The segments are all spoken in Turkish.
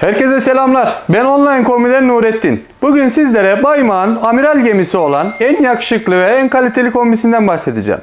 Herkese selamlar. Ben online kombiden Nurettin. Bugün sizlere Baymağ'ın amiral gemisi olan en yakışıklı ve en kaliteli kombisinden bahsedeceğim.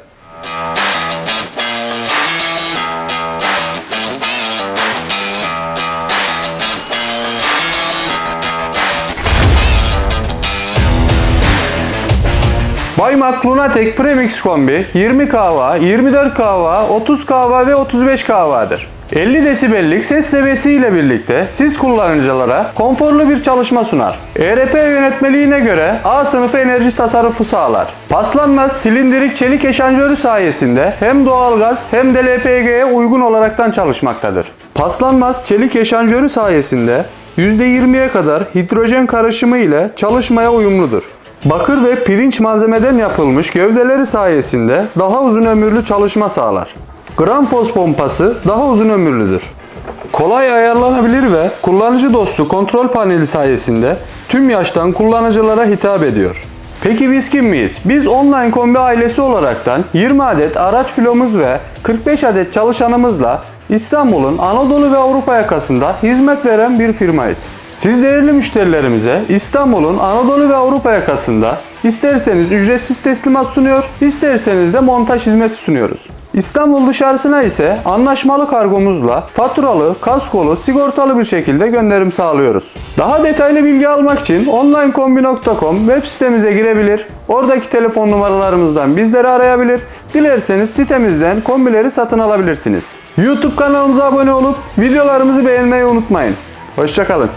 Baymak Lunatek Premix kombi 20 kahva, 24 kahva, 30 kahva ve 35 kahvadır. 50 desibellik ses seviyesi ile birlikte siz kullanıcılara konforlu bir çalışma sunar. ERP yönetmeliğine göre A sınıfı enerji tasarrufu sağlar. Paslanmaz silindirik çelik eşanjörü sayesinde hem doğalgaz hem de LPG'ye uygun olaraktan çalışmaktadır. Paslanmaz çelik eşanjörü sayesinde %20'ye kadar hidrojen karışımı ile çalışmaya uyumludur. Bakır ve pirinç malzemeden yapılmış gövdeleri sayesinde daha uzun ömürlü çalışma sağlar. Gramfos pompası daha uzun ömürlüdür. Kolay ayarlanabilir ve kullanıcı dostu kontrol paneli sayesinde tüm yaştan kullanıcılara hitap ediyor. Peki biz kim miyiz? Biz online kombi ailesi olaraktan 20 adet araç filomuz ve 45 adet çalışanımızla İstanbul'un Anadolu ve Avrupa yakasında hizmet veren bir firmayız. Siz değerli müşterilerimize İstanbul'un Anadolu ve Avrupa yakasında isterseniz ücretsiz teslimat sunuyor, isterseniz de montaj hizmeti sunuyoruz. İstanbul dışarısına ise anlaşmalı kargomuzla faturalı, kaskolu, sigortalı bir şekilde gönderim sağlıyoruz. Daha detaylı bilgi almak için onlinekombi.com web sitemize girebilir, oradaki telefon numaralarımızdan bizleri arayabilir, dilerseniz sitemizden kombileri satın alabilirsiniz. YouTube kanalımıza abone olup videolarımızı beğenmeyi unutmayın. Hoşçakalın.